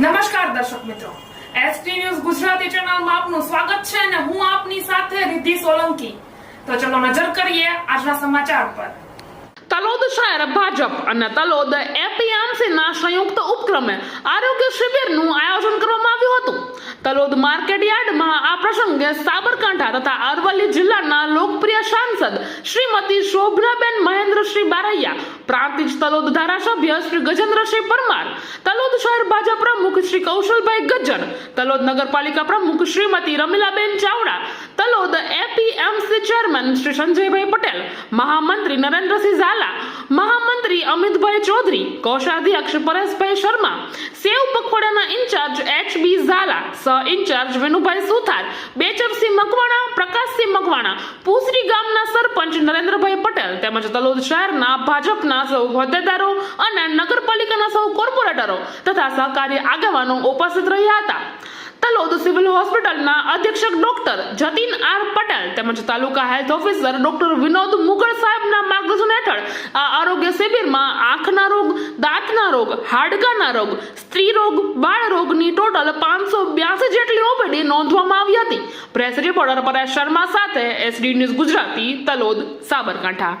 નમસ્કાર દર્શક મિત્રો. એસટી ન્યૂઝ ગુજરાતી ચેનલમાં આપનું સ્વાગત છે અને હું આપની સાથે રિદ્ધિ સોલંકી. તો ચલો નજર કરીએ આજના સમાચાર પર. તલોદ શહેર ભાજપ અને તલોદ એપીએમસીના સંયુક્ત ઉપક્રમે આરોગ્ય શિબિરનું આયોજન કરવામાં આવ્યું હતું. તલોદ માર્કેટ યાર્ડમાં આ પ્રસંગે સાબરકાંઠા તથા અરવલ્લી જિલ્લાના લોકપ્રિય સાંસદ. શ્રીમતી શોભનાબેન મહેન્દ્રશ્રી બારૈયા, પ્રાંતિજ તલોદ ધારાસભ્ય શ્રી ગજેન્દ્રસિંહ પરમાર, તલોદ શહેર ભાજપ પ્રમુખ શ્રી કૌશલભાઈ ગજ્જર, તલોદ નગરપાલિકા પ્રમુખ શ્રીમતી રમીલાબેન ચાવડા, તલોદ એપીએમસી ચેરમેન શ્રી સંજયભાઈ પટેલ, મહામંત્રી નરેન્દ્રસિંહ ઝાલા, મહામંત્રી અમિતભાઈ ચૌધરી, કોષાધ્યક્ષ પરેશભાઈ શર્મા, સેવ પખવાડાના ઇન્ચાર્જ એચ બી ઝાલા સહ ઇન્ચાર્જ વિનુભાઈ સુથાર બેચરસિંહ મકવાણા મકવાણા પૂસરી ગામના સરપંચ નરેન્દ્રભાઈ પટેલ તેમજ તલોદ શહેરના ભાજપના સૌ હોદ્દેદારો અને નગરપાલિકાના સૌ કોર્પોરેટરો તથા સહકારી આગેવાનો ઉપસ્થિત રહ્યા હતા. તલોદ સિવિલ હોસ્પિટલના અધિક્ષક ડોક્ટર જતીન આર પટેલ તેમજ taluka health officer doctor Vinod Mugal સાહેબના માર્ગદર્શન હેઠળ આ આરોગ્ય શિબિરમાં આંખના રોગ, દાંતના રોગ, હાડકાના રોગ, સ્ત્રી રોગ, બાળ રોગની ટોટલ પાંચસો બ્યાસી જેટલી ઓપીડી નોંધવામાં આવી હતી. પ્રેસ રિપોર્ટર પરેશ શર્મા સાથે એસડી ન્યૂઝ ગુજરાતી તલોદ સાબરકાંઠા.